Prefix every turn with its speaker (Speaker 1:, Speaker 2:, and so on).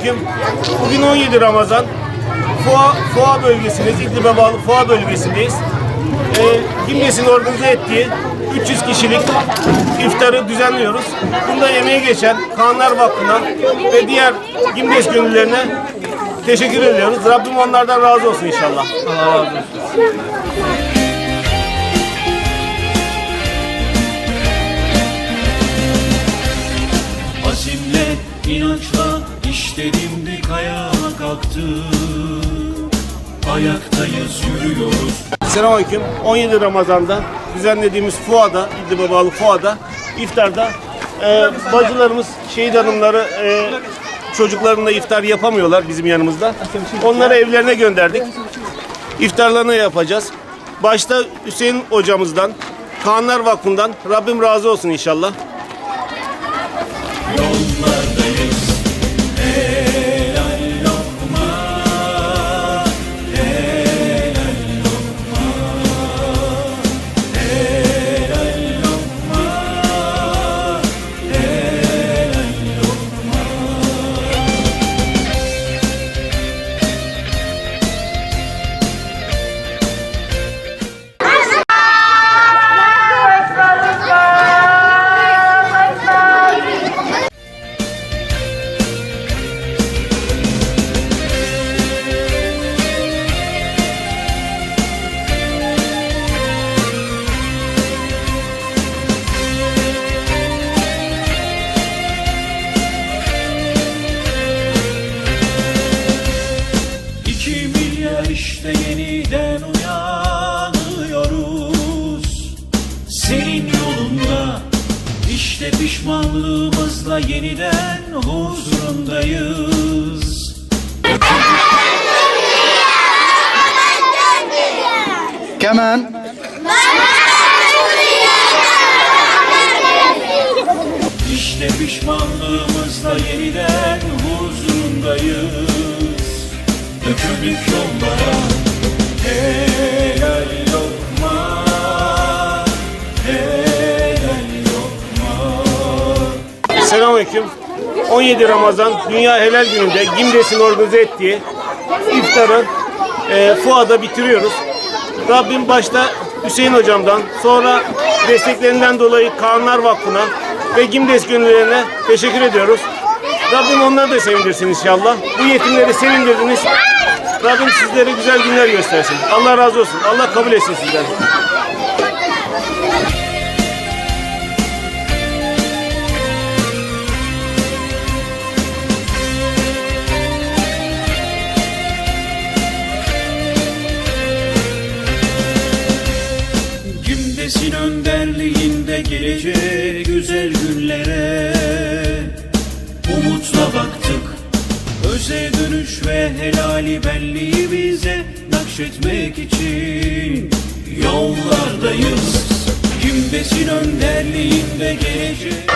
Speaker 1: Selamünaleyküm. Bugün 17 Ramazan. Foğa, Foğa bölgesindeyiz. İdlib'e bağlı Foğa bölgesindeyiz. Ee, Gimnes'in organize ettiği 300 kişilik iftarı düzenliyoruz. Bunda emeğe geçen Kanlar Vakfı'na ve diğer Gimnes gönüllerine teşekkür ediyoruz. Rabbim onlardan razı olsun inşallah. Allah razı olsun.
Speaker 2: Azimle, inançla işte dimdik ayağa kalktı Ayaktayız, yürüyoruz
Speaker 1: Selamünaleyküm. 17 Ramazan'da düzenlediğimiz Fua'da, İdlib'e bağlı Fua'da iftarda e, bacılarımız, şehit hanımları e, çocuklarında iftar yapamıyorlar bizim yanımızda. Onları evlerine gönderdik. İftarlarını yapacağız. Başta Hüseyin hocamızdan, Kaanlar Vakfı'ndan Rabbim razı olsun inşallah.
Speaker 2: İki milyar işte yeniden uyanıyoruz. Senin yolunda işte pişmanlığımızla yeniden huzurundayız.
Speaker 3: Kemen.
Speaker 2: İşte pişmanlığımızla yeniden Lokma
Speaker 1: Selamünaleyküm. 17 Ramazan Dünya Helal Günü'nde Gimres'in organize ettiği iftarı e, Fua'da bitiriyoruz. Rabbim başta Hüseyin hocamdan sonra desteklerinden dolayı Kaanlar Vakfı'na ve Gimres gönüllerine teşekkür ediyoruz. Rabbim onları da sevindirsin inşallah. Bu yetimleri sevindirdiniz. Rabbim sizlere güzel günler göstersin. Allah razı olsun. Allah kabul etsin sizden.
Speaker 2: Gümdesin önderliğinde gelecek güzel günlere Umutla baktık Öze dönüş ve helali belliği bize nakşetmek için. Yollardayız. Gümdesin önderliğinde gelecek!